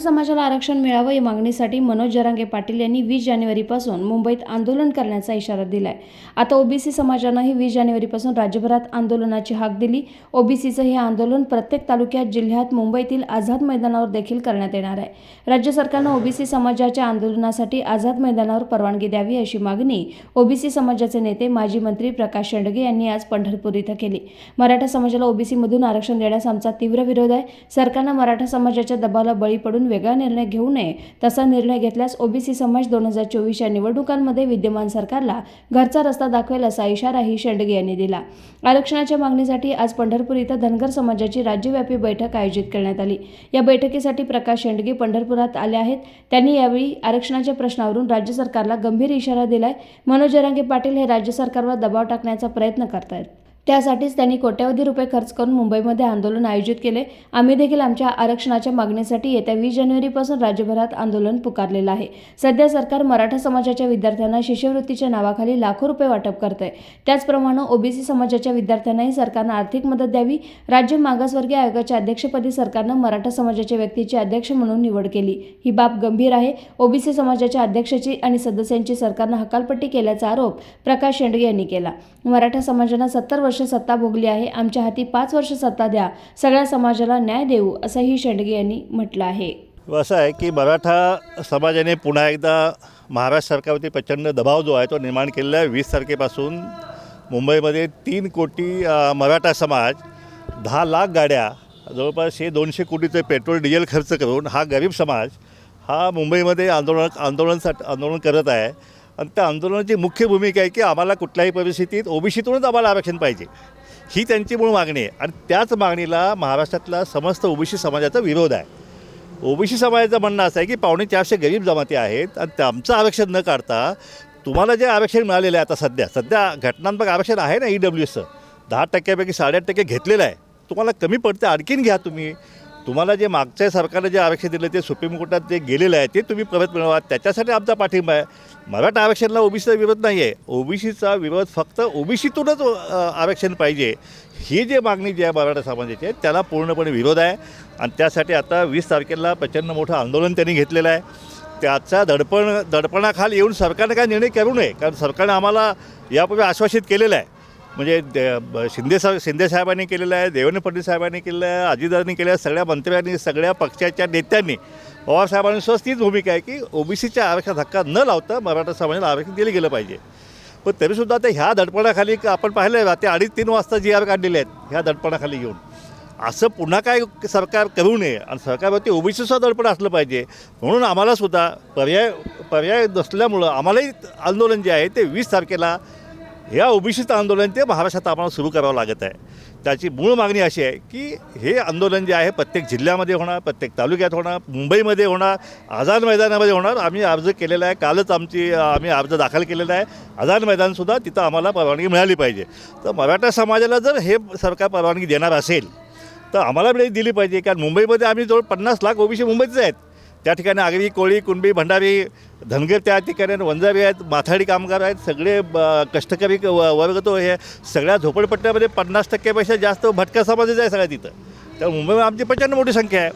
मराठा समाजाला आरक्षण मिळावं या मागणीसाठी मनोज जरांगे पाटील यांनी वीस जानेवारीपासून मुंबईत आंदोलन करण्याचा इशारा दिलाय. आता ओबीसी समाजानंही वीस जानेवारीपासून राज्यभरात आंदोलनाची हाक दिली. ओबीसीचं हे आंदोलन प्रत्येक तालुक्यात जिल्ह्यात मुंबईतील आझाद मैदानावर देखील करण्यात येणार आहे. राज्य सरकारनं ओबीसी समाजाच्या आंदोलनासाठी आझाद मैदानावर परवानगी द्यावी अशी मागणी ओबीसी समाजाचे नेते माजी मंत्री प्रकाश शेंडगे यांनी आज पंढरपूर इथं केली. मराठा समाजाला ओबीसीमधून आरक्षण देण्यास आमचा तीव्र विरोध आहे. सरकारनं मराठा समाजाच्या दबावाला बळी पडून वेगळा निर्णय घेऊ नये. तसा निर्णय घेतल्यास ओबीसी समाज दोन हजार चोवीसच्या निवडणुकांमध्ये विद्यमान सरकारला घरचा रस्ता दाखवेल असा इशाराही शेंडगे यांनी दिला. आरक्षणाच्या मागणीसाठी आज पंढरपूर इथं धनगर समाजाची राज्यव्यापी बैठक आयोजित करण्यात आली. या बैठकीसाठी प्रकाश शेंडगे पंढरपुरात आले आहेत. त्यांनी यावेळी आरक्षणाच्या प्रश्नावरून राज्य सरकारला गंभीर इशारा दिलाय. मनोज जरांगे पाटील हे राज्य सरकारवर दबाव टाकण्याचा प्रयत्न करतायत. त्यासाठीच त्यांनी कोट्यवधी रुपये खर्च करून मुंबईमध्ये आंदोलन आयोजित केले. आम्ही देखील आमच्या आरक्षणाच्या मागणीसाठी येत्या वीस जानेवारीपासून राज्यभरात आंदोलन पुकारलेलं आहे. सध्या सरकार मराठा समाजाच्या विद्यार्थ्यांना शिष्यवृत्तीच्या नावाखाली लाखो रुपये वाटप करत आहे त्याचप्रमाणे ओबीसी समाजाच्या विद्यार्थ्यांनाही सरकारनं आर्थिक मदत द्यावी. राज्य मागासवर्गीय आयोगाच्या अध्यक्षपदी सरकारनं मराठा समाजाच्या व्यक्तीची अध्यक्ष म्हणून निवड केली. ही बाब गंभीर आहे. ओबीसी समाजाच्या अध्यक्षाची आणि सदस्यांची सरकारनं हकालपट्टी केल्याचा आरोप प्रकाश शेंडगे यांनी केला. मराठा समाजानं सत्तर वर्ष सत्ता भोगली आहे. आमच्या हाती पाच वर्ष सत्ता द्या. सगळ्या समाजाला न्याय देऊ असंही शेंडगे यांनी म्हटलं आहे. हो, असं आहे की मराठा समाजाने पुन्हा एकदा महाराष्ट्र सरकारवरती प्रचंड दबाव जो आहे तो निर्माण केलेला आहे. वीस तारखेपासून मुंबईमध्ये तीन कोटी मराठा समाज दहा लाख गाड्या जवळपास हे दोनशे कोटीचं पेट्रोल डिझेल खर्च करून हा गरीब समाज हा मुंबईमध्ये आंदोलन आंदोलनसाठी आंदोलन करत आहे. आणि त्या आंदोलनाची मुख्य भूमिका आहे की आम्हाला कुठल्याही परिस्थितीत ओबीसीतूनच आम्हाला आरक्षण पाहिजे. ही त्यांची मूळ मागणी आहे. आणि त्याच मागणीला महाराष्ट्रातला समस्त ओबीसी समाजाचा विरोध आहे. ओबीसी समाजाचं म्हणणं असं आहे की पावणे चारशे गरीब जमाती आहेत आणि त्यांचं आरक्षण न काढता तुम्हाला जे आरक्षण मिळालेलं आहे आता सध्या सध्या घटनात्मक आरक्षण आहे ना ई डब्ल्यू एसचं दहा टक्क्यापैकी साडेआठ टक्के घेतलेलं आहे. तुम्हाला कमी पडतं आणखीन घ्या तुम्ही. तुम्हाला जे मागच्या सरकारने जे आरक्षण दिलं ते सुप्रीम कोर्टात जे गेलेलं आहे ते तुम्ही परत मिळवा. त्याच्यासाठी आमचा पाठिंबा आहे. मराठा आरक्षणाला ओबीसीचा विरोध नाही आहे ओबीसीचा विरोध फक्त ओबीसीतूनच आरक्षण पाहिजे. ही जी मागणी जी आहे मराठा समाजाची आहे त्याला पूर्णपणे विरोध आहे. आणि त्यासाठी आता वीस तारखेला प्रचंड मोठं आंदोलन त्यांनी घेतलेलं आहे. त्याचा दडपण दडपणाखाली येऊन सरकारने काय निर्णय करू नये? कारण सरकारने आम्हाला यापूर्वी आश्वासित केलेलं आहे. म्हणजे दे- ब- शिंदे साहेब शिंदे साहेबांनी केलेलं आहे देवेंद्र फडणवीस साहेबांनी केलेलं आहे अजितदादांनी केलं आहे सगळ्या मंत्र्यांनी सगळ्या पक्षाच्या नेत्यांनी पवारसाहेबांनी सुद्धा तीच भूमिका आहे की ओबीसीच्या आरक्षणात धक्का न लावता मराठा समाजाला आरक्षण दिलं गेलं पाहिजे. पण तरीसुद्धा ते ह्या दडपणाखाली आपण पाहिलं रात्री अडीच तीन वाजता जी आर काढलेले आहेत ह्या दडपणाखाली येऊन असं पुन्हा काय सरकार करू नये आणि सरकारवरती ओबीसीचं दडपण असलं पाहिजे म्हणून आम्हालासुद्धा पर्याय पर्याय नसल्यामुळं आम्हालाही आंदोलन जे आहे ते वीस तारखेला या ओबीसीचं आंदोलन ते महाराष्ट्रात आम्हाला सुरू करावं लागत आहे. त्याची मूळ मागणी अशी आहे की हे आंदोलन जे आहे प्रत्येक जिल्ह्यामध्ये होणार प्रत्येक तालुक्यात होणार मुंबईमध्ये होणार आझाद मैदानामध्ये होणार. आम्ही अर्ज केलेला आहे. कालच आमची आम्ही अर्ज दाखल केलेला आहे. आझाद मैदानसुद्धा तिथं आम्हाला परवानगी मिळाली पाहिजे. तर मराठा समाजाला जर हे सरकार परवानगी देणार असेल तर आम्हाला दिली पाहिजे. कारण मुंबईमध्ये आम्ही जवळ पन्नास लाख ओबीसी मुंबईचे आहेत. त्या ठिकाणी आगरी कोळी कुणबी भंडारी धनगर त्या ठिकाणी वंजारी आहेत माथाडी कामगार आहेत सगळे ब- कष्टकरी क- व- वर्ग तो हे सगळ्या झोपडपट्ट्यामध्ये पन्नास टक्क्यापेक्षा जास्त भटक्या समाजच आहे सगळ्या तिथं. त्यामुळे मुंबईमध्ये आमची प्रचंड मोठी संख्या आहे.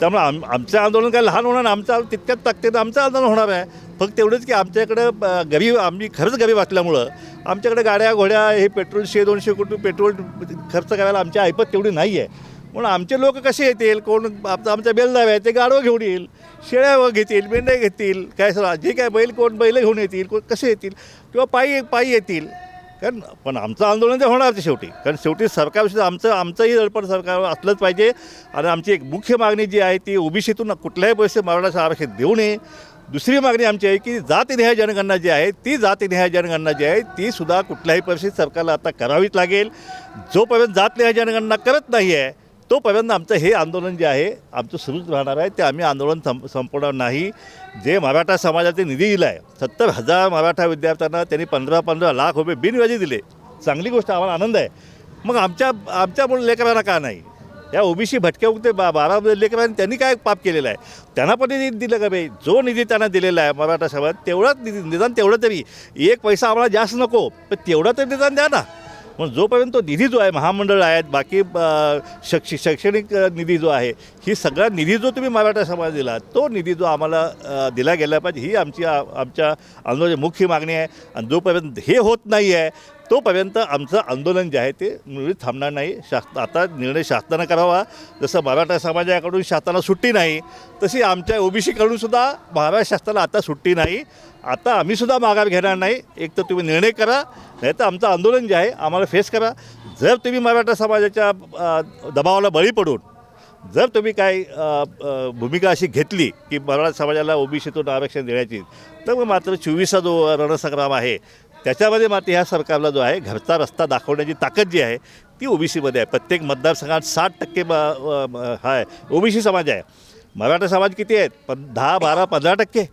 त्यामुळे आम आमचं आंदोलन काय लहान होणार नाही. आमचं तितक्याच ताकदीनं आमचं आंदोलन होणार आहे. फक्त एवढंच की आमच्याकडं ब- गरीब आम्ही खरंच गरीब असल्यामुळं आमच्याकडे गाड्या घोड्या हे पेट्रोल शे दोनशे कोटी पेट्रोल खर्च करायला आमच्या ऐपत तेवढी नाही आहे म्हणून आमचे लोक कसे येतील? कोण आमचा आमच्या बेलदाव्या ते गाडवं घेऊन येईल? शेळ्या घेतील मेंढ्या घेतील काय सर जे काय बैल कोण बैल घेऊन येतील कोण कसे येतील? किंवा पायी पायी येतील? कारण पण आमचं आंदोलन ते होणार ते शेवटी. कारण शेवटी सरकारविषयी आमचं आमचंही दडपण सरकार असलंच पाहिजे. आणि आमची एक मुख्य मागणी जी आहे ती ओबीसीतून कुठल्याही परिस्थितीत मराठा आरक्षण देऊ नये. दुसरी मागणी आमची आहे की जातीनिहाय जनगणना जी आहे ती जातीनिहाय जनगणना जी आहे ती सुद्धा कुठल्याही परिस्थितीत सरकारला आता करावीच लागेल. जोपर्यंत जातनिहाय जनगणना करत नाही आहे तोपर्यंत आमचं हे आंदोलन जे आहे आमचं सुरूच राहणार आहे. ते आम्ही आंदोलन संप संपवणार नाही. जे मराठा समाजाचे निधी दिला आहे सत्तर हजार मराठा विद्यार्थ्यांना त्यांनी पंधरा पंधरा लाख रुपये बिनव्याजी दिले. चांगली गोष्ट आम्हाला आनंद आहे. मग आमच्या आमच्यामुळे लेकरांना का नाही? या ओबीसी भटक्या उगते बा बारा लेकरांनी त्यांनी काय पाप केलेलं आहे? त्यांना पण निधी दिलं का बाई? जो निधी त्यांना दिलेला आहे मराठा समाज तेवढाच निधी निदान तेवढं तरी. एक पैसा आम्हाला जास्त नको पण तेवढं तरी निदान द्या ना. पण जोपर्यंत तो निधी जो आहे महामंडळ आहेत बाकी अ, शैक्ष शैक्षणिक निधी जो आहे ही सगळा निधी जो तुम्ही मराठा समाज दिला तो निधी जो आम्हाला दिला गेला पाहिजे ही आमची आमच्या आंदोलनाची मुख्य मागणी आहे. आणि जोपर्यंत हे होत नाही आहे तोपर्यंत आमचं आंदोलन जे आहे ते मुळीच थांबणार नाही. शास आता निर्णय शासनानं करावा. जसं मराठा समाजाकडून शासनाला सुट्टी नाही तशी आमच्या ओबीसीकडूनसुद्धा महाराष्ट्र शासनाला आता सुट्टी नाही. आता आम्हीसुद्धा माघार घेणार नाही. एक तर तुम्ही निर्णय करा नाही तर आमचं आंदोलन जे आहे आम्हाला फेस करा. जर तुम्ही मराठा समाजाच्या दबावाला बळी पडून जर तुम्ही काय भूमिका अशी घेतली की मराठा समाजाला ओबीसीतून आरक्षण देण्याची तर मग मात्र चोवीसचा जो रणसंग्राम आहे त्याच्यामध्ये मात्र ह्या सरकारला जो आहे घरचा रस्ता दाखवण्याची ताकद जी आहे ती ओबीसीमध्ये आहे. प्रत्येक मतदारसंघात साठ टक्के ब- हा आहे ओबीसी समाज आहे. मराठा समाज किती आहेत? पण दहा बारा पंधरा टक्के.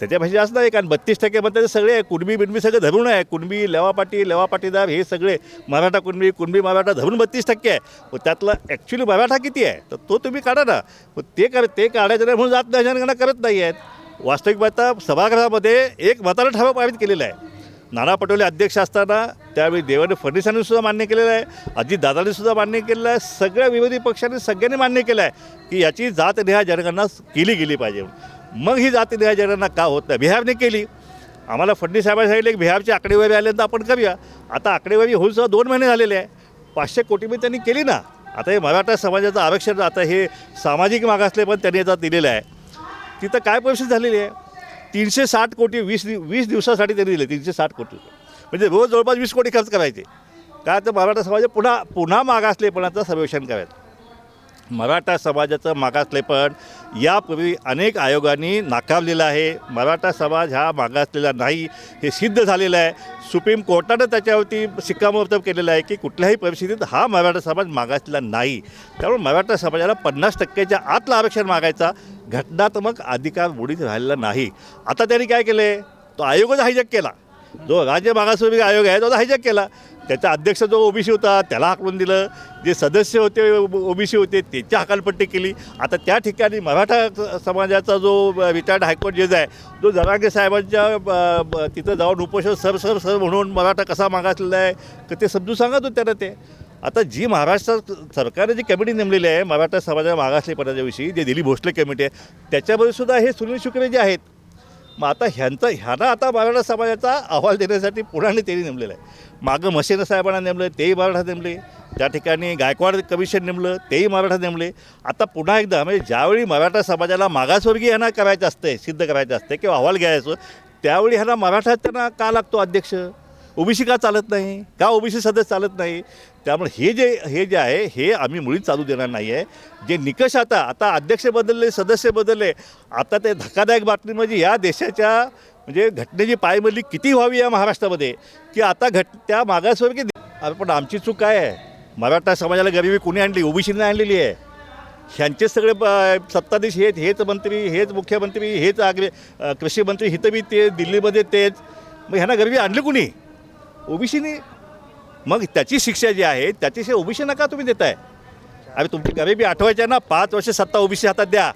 त्याच्यापेक्षा जास्त नाही कारण बत्तीस टक्के म्हणतात सगळे आहे कुणबी बिणबी सगळे धरून आहे. कुणबी लेवापाटी लेवापाटीदार हे सगळे मराठा कुणबी कुणबी मराठा धरून बत्तीस टक्के आहे. मग त्यातलं ॲक्च्युली मराठा किती आहे? तर तो तुम्ही काढा ना. मग ते कर ते काढायचं नाही म्हणून जात नाही करत नाही आहेत. वास्तविक पाहता सभागृहामध्ये एक मताला ठराव पारित केलेला आहे. नाना पटोले अध्यक्ष असताना त्यावेळी देवेंद्र फडणवीसांनी सुद्धा मान्य केलेलं आहे अजित दादांनी सुद्धा मान्य केलेलं आहे सगळ्या विरोधी पक्षांनी सगळ्यांनी मान्य केलं आहे की याची जातनिहाय जनगणना केली गेली पाहिजे. मग ही जातनिहाय जनगणना का होत नाही? बिहारने केली. आम्हाला फडणवीस साहेबांनी सांगितले की बिहारची आकडेवारी आल्यानंतर आपण करूया. आता आकडेवारी होऊन सुद्धा दोन महिने झालेले आहे. पाचशे कोटी मी त्यांनी केली ना? आता हे मराठा समाजाचं आरक्षण आता हे सामाजिक मागासले पण त्यांनी आता दिलेलं आहे. तिथं काय परिस्थिती झालेली आहे? तीनशे साठ कोटी वीस दिव वीस दिवसासाठी त्यांनी दिले तीनशे साठ कोटी. म्हणजे रोज जवळपास वीस कोटी खर्च करायचे. काय तर मराठा समाज पुन्हा पुन्हा मागासलेपणाचं सर्वेक्षण करायचं. मराठा समाजाचं मागासलेपण यापूर्वी अनेक आयोगांनी नाकारलेलं आहे. मराठा समाज हा मागासलेला नाही हे सिद्ध झालेलं आहे. सुप्रीम कोर्टानं त्याच्यावरती शिक्कामोर्तब केलेलं आहे की कुठल्याही परिस्थितीत हा मराठा समाज मागासलेला नाही. त्यामुळे मराठा समाजाला पन्नास टक्क्याच्या आतलं आरक्षण मागायचा घटनात्मक अधिकार बुडीत राहिलेला नाही. आता त्यांनी काय केलं? आहे तो आयोगच हायजॅक केला. जो राज्य मागासवर्गीय आयोग आहे तो हायजॅक केला. त्याचा अध्यक्ष जो ओबीसी होता त्याला हाकलून दिलं. जे सदस्य होते ओबीसी होते त्याची हकालपट्टी केली. आता त्या ठिकाणी मराठा स- समाजाचा जो रिटायर्ड हायकोर्ट जज आहे जो जरांगे साहेबांच्या ब- ब- तिथं जाऊन उपोषण सर सर सर म्हणून मराठा कसा मागासलेला आहे तर ते समजून सांगत होते त्यांना ते. आता जी महाराष्ट्र सरकारने जी कमिटी नेमलेली आहे मराठा समाजा मागासलेपणाच्याविषयी जे दिलीप भोसले कमिटी आहे त्याच्यामध्ये सुद्धा हे सुनील शुक्रे जे आहेत मग आता ह्यांचा ह्यांना आता मराठा समाजाचा अहवाल देण्यासाठी पुढाने त्यांनी नेमलेलं आहे. मागं मसेना साहेबांना नेमलं तेही मराठा नेमले. त्या ठिकाणी गायकवाड कमिशन नेमलं तेही मराठा नेमले. आता पुन्हा एकदा म्हणजे ज्यावेळी मराठा समाजाला मागासवर्गीय ह्यांना करायचं असते सिद्ध करायचं असते किंवा अहवाल घ्यायचं त्यावेळी ह्यांना मराठा त्यांना का लागतो अध्यक्ष? ओबीसी का चालत नाही? का ओबीसी सदस्य चालत नाही? त्यामुळे हे जे हे जे आहे हे आम्ही मुळीच चालू देणार नाही आहे जे निकष आता आता अध्यक्ष बदलले सदस्य बदलले आता ते धक्कादायक बातमी म्हणजे या देशाच्या म्हणजे घटनेची पायमल्ली किती व्हावी या महाराष्ट्रामध्ये? की आता घट त्या मागासवर्गीय पण आमची चूक काय आहे? मराठा समाजाला गरिबी कुणी आणली? ओबीसीने आणलेली आहे. ह्यांचे सगळे प- सत्ताधीश हेच हेच मंत्री हेच मुख्यमंत्री हेच आग्रे कृषी मंत्री हिथं बी ते दिल्लीमध्ये तेच. मग ह्यांना गरिबी आणली कुणी? ओबीसीने मग त्याची शिक्षा जी आहे त्याची शिक्षा ओबीसी नका तुम्ही देताय. अरे तुमची गरिबी आठवायच्या ना पाच वर्ष सत्ता ओबीसी हातात द्या.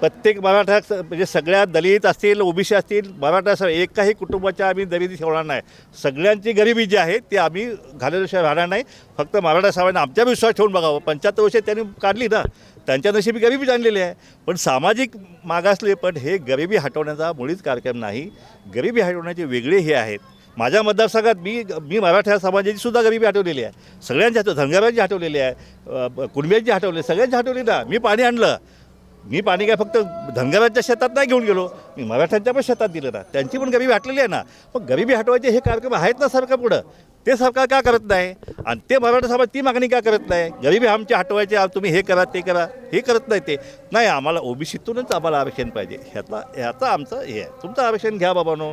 प्रत्येक मराठा म्हणजे सगळ्या दलित असतील ओबीसी असतील मराठा स एकाही कुटुंबाच्या आम्ही गरिबी ठेवणार नाही. सगळ्यांची गरिबी जी आहे ती आम्ही घालवल्याशिवाय राहणार नाही. फक्त मराठा साहेबांना आमच्या विश्वास ठेवून बघावं. पंच्याहत्तर वर्ष त्यांनी काढली ना त्यांच्या नशिबी गरिबी आणलेली आहे. पण सामाजिक मागासले पण हे गरिबी हटवण्याचा मुळीच कार्यक्रम नाही. गरिबी हटवण्याचे वेगळे हे आहेत. माझ्या मतदारसंघात मी मी मराठा समाजाची सुद्धा गरिबी हटवलेली आहे. सगळ्यांची हटव धनगरांची हटवलेली आहे. कुणब्यांची हटवली सगळ्यांची हटवली ना. मी पाणी आणलं. मी पाणी काय फक्त धनगरांच्या शेतात नाही घेऊन गेलो. मी मराठ्यांच्या पण शेतात दिलं ना. त्यांची पण गरिबी हटलेली आहे ना. पण गरिबी हटवायचे हे कार्यक्रम आहेत ना सरकार पुढं? ते सरकार का करत नाही? आणि ते मराठा समाज ती मागणी का करत नाही? गरिबी आमची हटवायची तुम्ही हे करा ते करा. हे करत नाही ते. नाही आम्हाला ओबीसीतूनच आम्हाला आरक्षण पाहिजे. ह्याचा ह्याचा आमचं हे आहे. तुमचं आरक्षण घ्या बाबानो.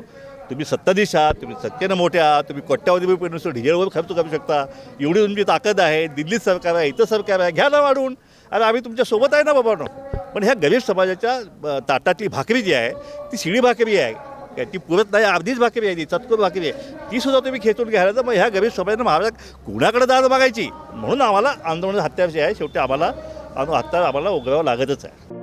तुम्ही सत्ताधीश आहात तुम्ही सत्तेनं मोठे आहात तुम्ही कोट्यावधी रुपये नुसतं डिझेलवर खर्च करू शकता. एवढी तुमची ताकद आहे दिल्लीत सरकार आहे इथं सरकार आहे घ्या ना वाढवून अरे आम्ही तुमच्यासोबत आहे ना बाबानो पण ह्या गरीब समाजाच्या ताटातली भाकरी जी आहे ती शिळी भाकरी आहे. ती पुरत नाही अर्धीच भाकरी आहे ती चतकोर भाकरी आहे. ती सुद्धा तुम्ही खेचून घ्यायला तर मग ह्या गरीब समाजानं महाराज कुणाकडे दाद मागायची? म्हणून आम्हाला आंदोलन हत्याविषयी आहे. शेवटी आम्हाला हत्यार आम्हाला उघडावं लागतच आहे.